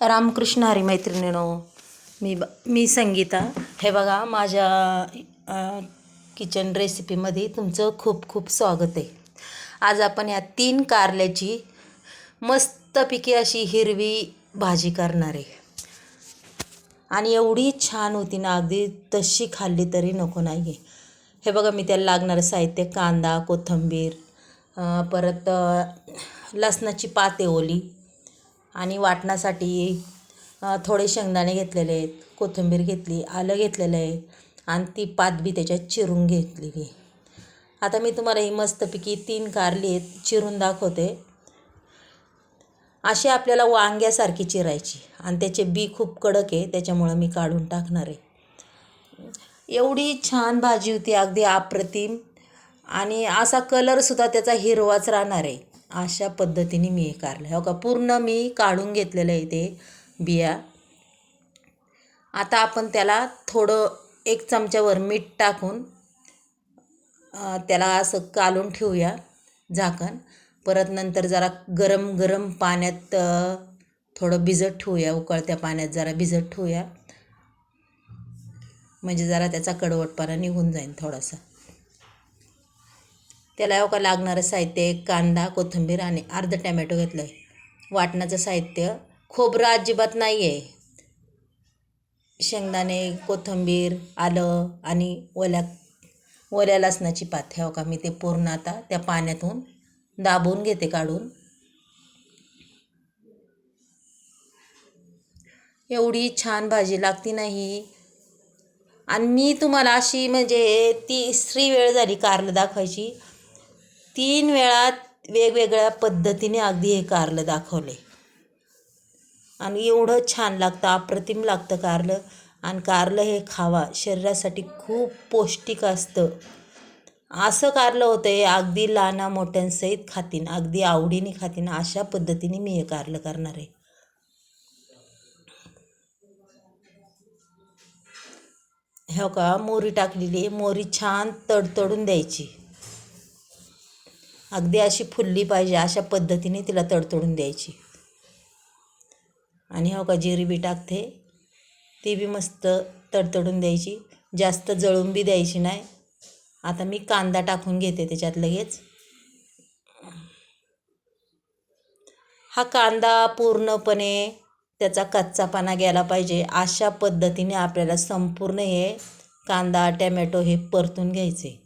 रामकृष्ण हरी मैत्रिणीनो मी ब मी संगीता. हे बघा माझ्या किचन रेसिपीमध्ये तुमचं खूप खूप स्वागत आहे. आज आपण या तीन कारल्याची मस्तपैकी अशी हिरवी भाजी करणार आहे. आणि एवढी छान होती ना अगदी तशी खाल्ली तरी नको नाही आहे हे बघा मी त्याला लागणारं साहित्य कांदा कोथिंबीर परत लसणाची पाते ओली आणि वाटण्यासाठी थोडे शेंगदाणे घेतलेले आहेत कोथिंबीर घेतली आलं घेतलेलं आहे आणि ती पात बी त्याच्यात चिरून घेतलेली आहे आता मी तुम्हाला ही मस्तपैकी तीन कारली आहेत चिरून दाखवते. अशी आपल्याला वांग्यासारखी चिरायची आणि त्याचे बी खूप कडक आहे त्याच्यामुळं मी काढून टाकणार आहे. एवढी छान भाजी होती अगदी अप्रतिम. आणि असा कलरसुद्धा त्याचा हिरवाच राहणार आहे. अशा पद्धतीने मी हे कारलं. हो का? पूर्ण मी काढून घेतलेलं आहे ते बिया. आता आपण त्याला थोडं एक चमच्यावर मीठ टाकून त्याला असं कालून ठेवूया झाकण. परत नंतर जरा गरम गरम पाण्यात थोडं भिजत ठेवूया उकळत्या पाण्यात जरा भिजत ठेवूया. म्हणजे जरा त्याचा कडवटपणा निघून जाईल थोडासा. त्याला हो का लागणारं साहित्य एक कांदा कोथिंबीर आणि अर्ध टॅमॅटो घेतलं आहे वाटणाचं साहित्य खोबरं अजिबात नाही आहे शेंगदाणे कोथिंबीर आलं आणि ओल्या ओल्या लसणाची पात हो का. मी ते पूर्ण आता त्या पाण्यातून दाबून घेते काढून. एवढी छान भाजी लागती नाही. आणि मी तुम्हाला अशी म्हणजे तिसरी वेळ झाली कारलं दाखवायची. तीन वेळा वेगवेगळ्या पद्धतीने अगदी हे कारलं दाखवले. आणि एवढं छान लागतं अप्रतिम लागतं कारलं. आणि कारलं हे खावा शरीरासाठी खूप पौष्टिक असतं. असं कारलं होतं हे अगदी लहाना मोठ्यांसहित खातीन अगदी आवडीने खातीन अशा पद्धतीने मी हे कारलं करणार आहे. हो का? मोरी टाकलेली मोरी छान तडतडून द्यायची. अगदी अशी फुलली पाहिजे अशा पद्धतीने तिला तडतडून द्यायची. आणि हो का जिरी बी टाकते. ती बी मस्त तडतडून द्यायची. जास्त जळून बी द्यायची नाही. आता मी कांदा टाकून घेते त्याच्यात लगेच. हा कांदा पूर्णपणे त्याचा कच्चापणा गेला पाहिजे. अशा पद्धतीने आपल्याला संपूर्ण हे कांदा टॅमॅटो हे परतून घ्यायचे.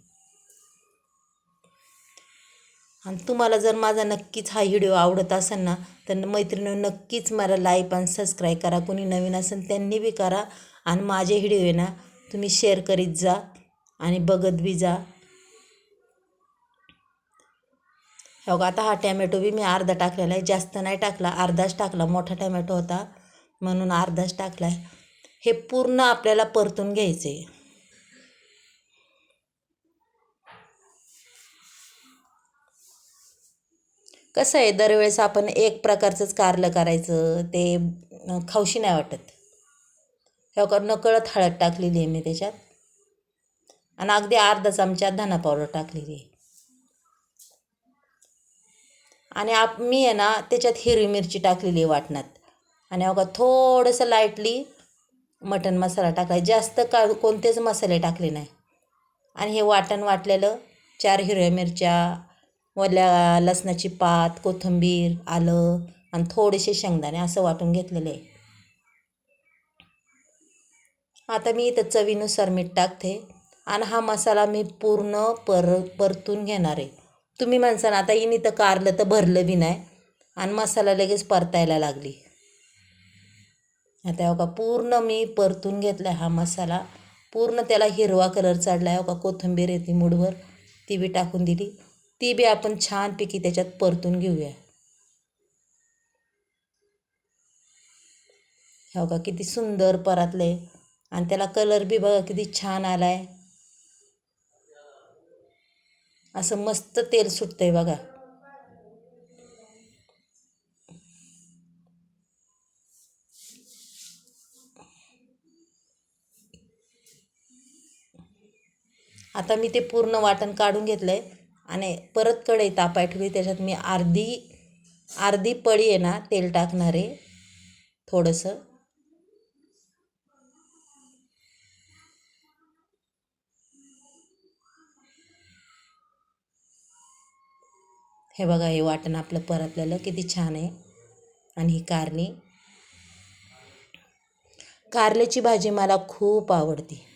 आणि तुम्हाला जर माझा नक्कीच हा व्हिडिओ आवडत असेल ना तर मैत्रिणी नक्कीच मला लाईक आणि सबस्क्राईब करा. कोणी नवीन असेल त्यांनी बी करा. आणि माझे व्हिडिओ आहे ना तुम्ही शेअर करीत जा आणि बघत बी जा. हो आता हा टॅमॅटो बी मी अर्धा टाकलेला आहे. जास्त नाही टाकला अर्धाच टाकला. मोठा टॅमॅटो होता. म्हणून अर्धाच टाकला आहे हे पूर्ण आपल्याला परतून घ्यायचं कसं आहे दरवेळेस आपण एक प्रकारचंच कारलं करायचं ते खाऊशी नाही वाटत. हे का नकळत हळद टाकलेली आहे मी त्याच्यात. आणि अगदी अर्धा चमचा धना पावडर टाकलेली आहे. आणि आप मी आहे ना त्याच्यात हिरवी मिरची टाकलेली आहे वाटणात. आणि अगं थोडंसं लाईटली मटन मसाला टाकला जास्त का कोणतेच मसाले टाकले नाही. आणि हे वाटण वाटलेलं चार हिरव्या मिरच्या ओल्या लसणाची पात कोथिंबीर आलं आणि थोडेसे शेंगदाणे असं वाटून घेतलेले. आहे आता मी इथं चवीनुसार मीठ टाकते आणि हा मसाला मी पूर्ण पर परतून घेणार आहे. तुम्ही म्हणसान आता इन इथं कारलं तर भरलं बी नाही आणि मसाला लगेच परतायला लागली. आता हो का पूर्ण मी परतून घेतला हा मसाला. पूर्ण त्याला हिरवा कलर चढला हो का कोथिंबीर येते मूडवर ती बी टाकून दिली. ती बी आपण छानपैकी त्याच्यात परतून घेऊया. हो का किती सुंदर परातले आणि त्याला कलर बी बघा किती छान आलाय. असं मस्त तेल सुटतंय बघा. आता मी ते पूर्ण वाटण काढून घेतलं आहे आणि परत कढई तापाय ठेवली त्याच्यात मी अर्धी अर्धी पळी आहे ना तेल टाकणार आहे थोडंसं. हे बघा हे वाटण आपलं परतलेलं किती छान आहे. आणि ही कारणी. कारल्याची भाजी मला खूप आवडते.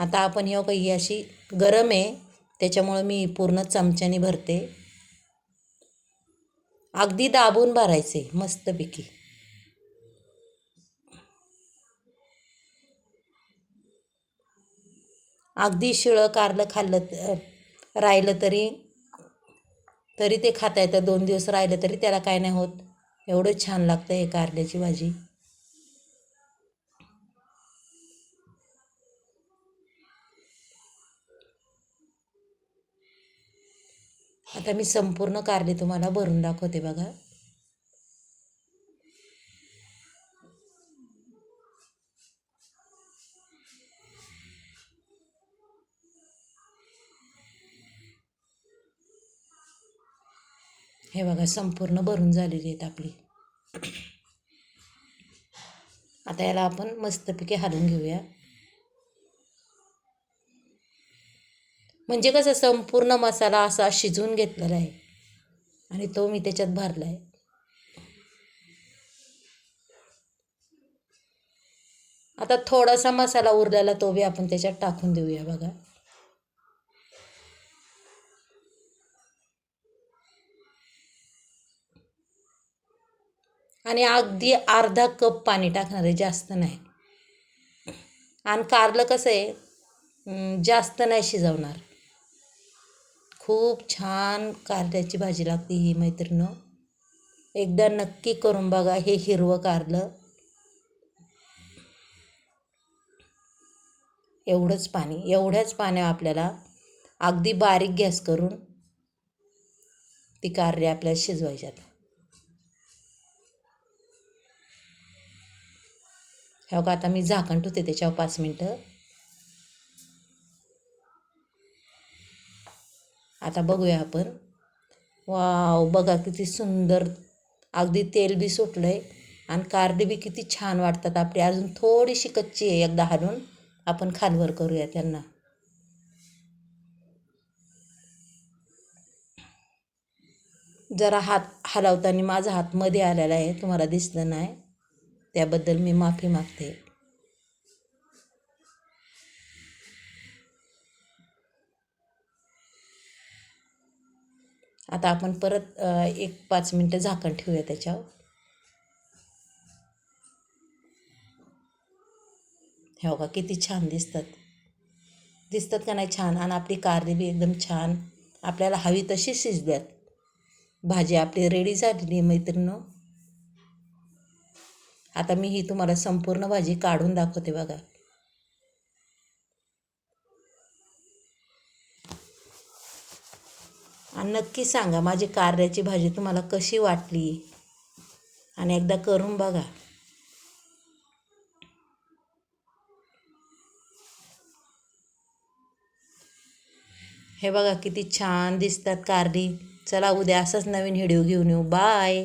आता आपण हो काही ही अशी गरम आहे. त्याच्यामुळं मी पूर्ण चमच्याने भरते. अगदी दाबून भरायचे मस्तपैकी. अगदी शिळं कारलं खाल्लं राहिलं तरी तरी ते खाता येतं. दोन दिवस राहिलं तरी त्याला काय नाही होत. एवढं छान लागतं हे कारल्याची भाजी. आता मी संपूर्ण कारली तुम्हाला भरून दाखवते बघा. हे बघा संपूर्ण भरून झालेली आहेत आपली. आता याला आपण मस्तपैकी हलवून घेऊया. म्हणजे कसं संपूर्ण मसाला असा शिजवून घेतलेला आहे. आणि तो मी त्याच्यात भरला आहे आता थोडासा मसाला उरलेला तो बी आपण त्याच्यात टाकून देऊया बघा. आणि अगदी अर्धा कप पाणी टाकणार आहे जास्त नाही. आणि कारलं कसं आहे जास्त नाही शिजवणार. खूप छान कारल्याची भाजी लागते ही मैत्रिणं एकदा नक्की करून बघा हे हिरवं कारलं. एवढंच पाणी एवढ्याच पाण्या आपल्याला अगदी बारीक गॅस करून ती कारली आपल्याला शिजवायच्यात हो का आता मी झाकण ठेवते त्याच्यावर पाच मिनटं. आता बघूया आपण. वाव बघा किती सुंदर. अगदी तेल बी सुटलं आहे आणि कारली बी किती छान वाटतात आपली. अजून थोडीशी कच्ची आहे एकदा हलवून आपण खालवर करूया त्यांना. जरा हात हलवताना माझा हात मध्ये आलेला आहे. तुम्हाला दिसलं नाही. त्याबद्दल मी माफी मागते. आता आपण परत एक पाच मिनटं झाकण ठेवूया त्याच्यावर. हे बघा किती छान दिसतात. दिसतात का नाही छान? आणि आपली कारली बी एकदम छान. आपल्याला हवी तशी शिजल्यात भाजी आपली रेडी झालेली आहे मैत्रिणं आता मी ही तुम्हाला संपूर्ण भाजी काढून दाखवते बघा. आणि नक्की सांगा माझी कारल्याची भाजी तुम्हाला कशी वाटली? आणि एकदा करून बघा. हे बघा किती छान दिसतात कारली. चला उद्या असंच नवीन व्हिडिओ घेऊन येऊ. बाय.